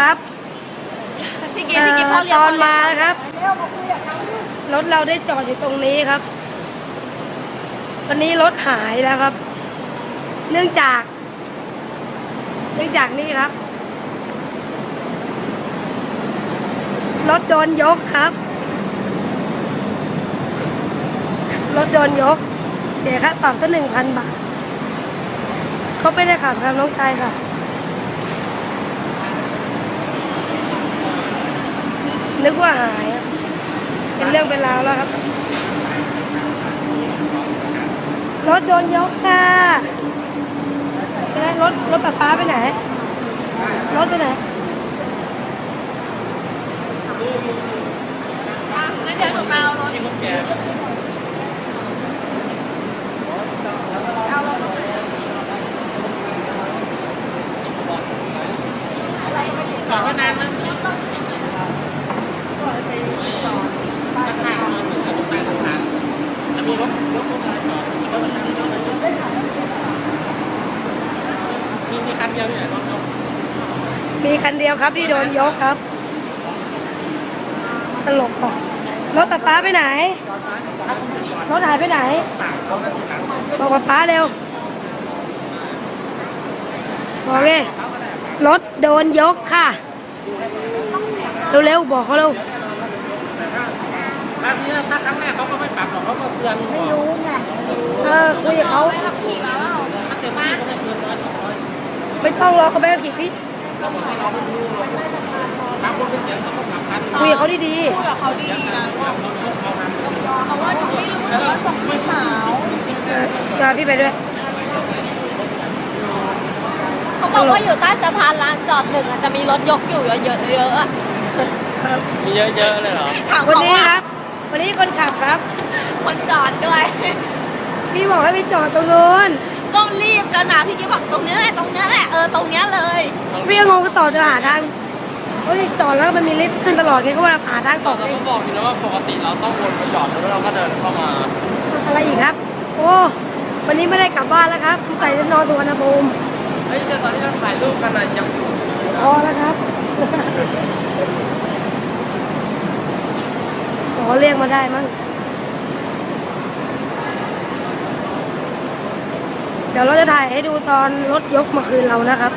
ครับพี่กิ๊ฟพี่กิ๊ฟพ่อเรียตกอนมานะครับ รถเราได้จอดอยู่ตรงนี้ครับ วันนี้รถหายแล้วครับ เนื่องจาก เนื่องจากนี่ครับ รถโดนยกครับ รถโดนยก เสียค่าปรับก็หนึ่งพันบาทเขาไม่ได้ขับครับน้องชายค่ะ นึกว่าหายเป็นเรื่องเป็นราวแล้วครับรถโดนยกค่ะแล้วรถรถป้าป้าไปไหน รถไปไหนเดี๋ยวหนูมาเอารถเอารถ จอดก็นานนะแล้วมีรถรถรถอะไรจอดรถมันนั่งรถมัน มีมีคันเดียวเนี่ยรถรถมีคันเดียวครับที่โดนยกครับ ตลกอะรถป้าป้าไปไหน รถหายไปไหนบอกป้าป้าเร็วบอกเลยรถโดนยกค่ะ เร็วๆบอกเขาเร็วถ้าที่ถ้าครั้งแรกเขาก็ไม่ปรับหรอกเขาก็เตือนไม่รู้เออคุยกับเขาขับขี่มาแล้วถ้าเต็มที่ก็ไม่เกินร้อยสองร้อย ไม่ต้องรอเขาไปกี่พี่เราบอกให้เราไม่รู้หรอกบางคนเป็นเสียงเขาก็สำคัญคุยกับเขาดีพูดกับเขาดีๆนะเราเราเราทำเพราะว่าหนูไม่รู้เลยว่าส่งพี่สาวๆเออจะพี่ไปด้วย เขาบอกว่าอยู่ใต้สะพานลานจอดหนึ่งอะจะมีรถยกอยู่เยอะๆเยอะๆอะมีเยอะๆเลยเหรอ ถามวันเขานี้ว่าครับ วันนี้คนขับครับ คนจอดด้วย พี่บอกให้ไปจอดตรงนู้นก็ รีบกันนะพี่กิ๊ฟบอกตรงเนี้ยแหละตรงเนี้ยแหละเออตรงเนี้ยเลย พี่ก็งงก็ต่อจะหาทางเขาที่จอดแล้วมันมีลิฟต์ขึ้นตลอดไงก็ว่าหาทางต่อเราได้ก็บอกอยู่แล้วว่าปกติเราต้องวนไปจอดแล้วเราก็เดินเข้ามาอะไรอีกครับ โอ้วันนี้ไม่ได้กลับบ้านแล้วครับใส่จะนอนสุวรรณภูมิเฮ้ยตอนที่เราถ่ายรูปกันนะยังพอแล้วครับขอเรียกมาได้มั้ง เดี๋ยวเราจะถ่ายให้ดูตอนรถยกมาคืนเรานะครับ